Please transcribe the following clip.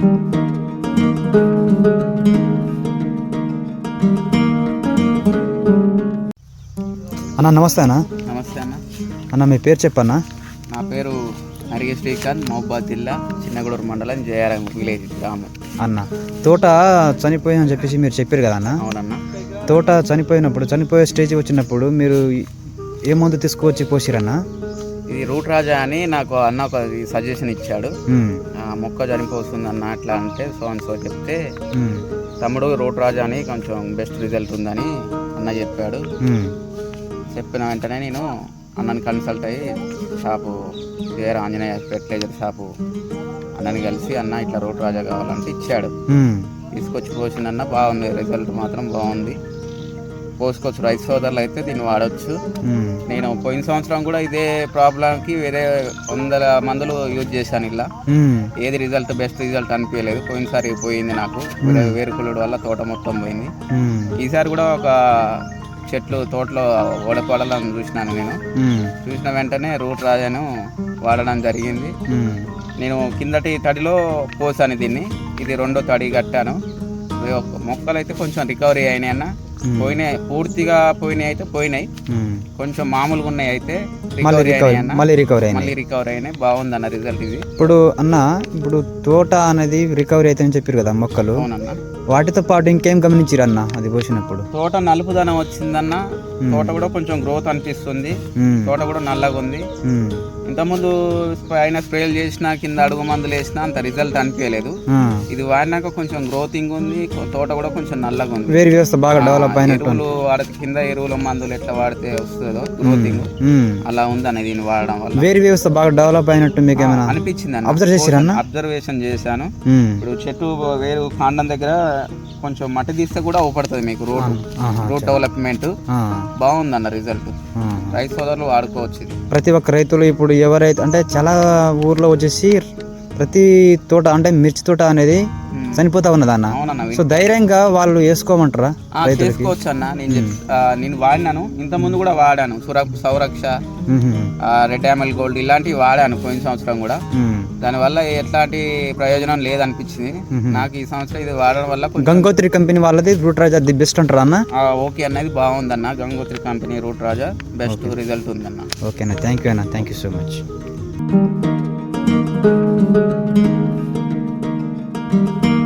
అన్న నమస్తే అన్న. నమస్తే అన్న. అన్న మీ పేరు చెప్పన్నా? నా పేరు నరిగే శ్రీకాంత్ మహబాద్ జిల్లా చిన్నగూడూరు మండలం జయారం విలేజ్ గ్రామం. అన్న తోట చనిపోయిందని చెప్పేసి మీరు చెప్పారు కదా అన్న? అవునన్న. తోట చనిపోయినప్పుడు చనిపోయే స్టేజ్ వచ్చినప్పుడు మీరు ఏ మందు తీసుకువచ్చి పోసిరన్న? ఇది రూట్ రాజా అని నాకు అన్న ఒక సజెషన్ ఇచ్చాడు. మొక్క చనిపోతుంది అన్న అట్లా అంటే సో అండ్ సో చెప్తే తమ్ముడు రూట్ రాజా అని కొంచెం బెస్ట్ రిజల్ట్ ఉందని అన్న చెప్పాడు. చెప్పిన వెంటనే నేను అన్నని కన్సల్ట్ అయ్యి షాపు వేరే ఆంజనేయ ఫెర్టిలైజర్ షాపు అన్నని కలిసి అన్న ఇట్లా రూట్ రాజా కావాలంటే ఇచ్చాడు. తీసుకొచ్చి పోసిందన్న బాగుంది రిజల్ట్ మాత్రం బాగుంది. పోసుకోవచ్చు. రైతు సోదరులు అయితే దీన్ని వాడచ్చు. నేను పోయిన సంవత్సరం కూడా ఇదే ప్రాబ్లంకి వేరే వందల మందులు యూజ్ చేశాను ఇలా. ఏది రిజల్ట్ బెస్ట్ రిజల్ట్ అనిపించలేదు. పోయినసారి పోయింది నాకు. వేరే వేరుకులుడు వల్ల తోట మొత్తం పోయింది. ఈసారి కూడా ఒక చెట్లు తోటలో ఓడపడాలని చూసినాను నేను. చూసిన వెంటనే రూట్ రాజాను వాడడం జరిగింది. నేను కిందటి తడిలో పోసాను దీన్ని. ఇది రెండో తడి కట్టాను. మొక్కలు అయితే కొంచెం రికవరీ అయినాయి అన్న పోయినాయి. పూర్తిగా పోయినాయి అయితే పోయినాయి. కొంచెం మామూలుగా ఉన్నాయి అయితే మళ్ళీ రికవరీ అయినాయి మళ్ళీ రికవరీ అయింది మళ్ళీ రికవరీ అయినాయి. బాగుంది అన్న రిజల్ట్ ఇది. ఇప్పుడు అన్న ఇప్పుడు తోట అనేది రికవరీ అవుతుందని చెప్పారు కదా మొక్కలు. అవునన్న. వాటితో పాటు ఇంకేం గమనించారు అన్న అది పోసినప్పుడు? తోట నలుపుదనం వచ్చిందన్న తోట కూడా కొంచెం గ్రోత్ అనిపిస్తుంది. తోట కూడా నల్లగా ఉంది. ఇంతకుముందు పైన స్ప్రేలు చేసినా కింద అడుగు మందులు వేసినా అంత రిజల్ట్ అనిపించలేదు. ఇది వాడినాక కొంచెం గ్రోతింగ్ ఉంది తోట కూడా కొంచెం నల్లగా ఉంది. వేరు వ్యవస్థ బాగా డెవలప్ అయినట్టు ఎరువులు వాడితే కింద ఎరువుల మందులు ఎట్లా వాడితే వస్తుందో గ్రోతింగ్. అలా ఉందన్న దీన్ని వాడడం వల్ల. వేరు వ్యవస్థ బాగా డెవలప్ అయినట్టు మీకు ఏమైనా అనిపించింది అన్న? అబ్జర్వేషన్ చేశాను. ఇప్పుడు చెట్టు వేరు కాండం దగ్గర కొంచెం మట్టి తీస్తే కూడా ఊపడుతుంది మీకు రోడ్ రోడ్ డెవలప్మెంట్ బాగుందన్న రిజల్ట్. రైతు సోదరులు వాడుకోవచ్చు ప్రతి ఒక్క రైతులు ఇప్పుడు ఎవరైతే అంటే చాలా ఊర్లో వచ్చేసి ప్రతి తోట అంటే మిర్చి తోట అనేది. చనిపోతా ఉన్నదా అన్న? సో ధైర్యంగా వాళ్ళు వేసుకోమంటారా వేసుకోవచ్చు అన్న నేను వాడినాను. ఇంత ముందు కూడా వాడాను. సౌరక్ష రెడ్ గోల్డ్ ఇలాంటివి వాడాను పోయిన సంవత్సరం కూడా. దానివల్ల ఎట్లాంటి ప్రయోజనం లేదనిపించింది. నాకు ఈ సంవత్సరం ఇది వాడడం వల్ల గంగోత్రి కంపెనీ వాళ్ళది రూట్ రాజా ది బెస్ట్ అంటారా అన్న? ఓకే అన్నది బాగుందన్న. Gangotri company root Raja best result ఉందన్న. ఓకేనా థ్యాంక్ యూ అన్న. Thank you so much. thank you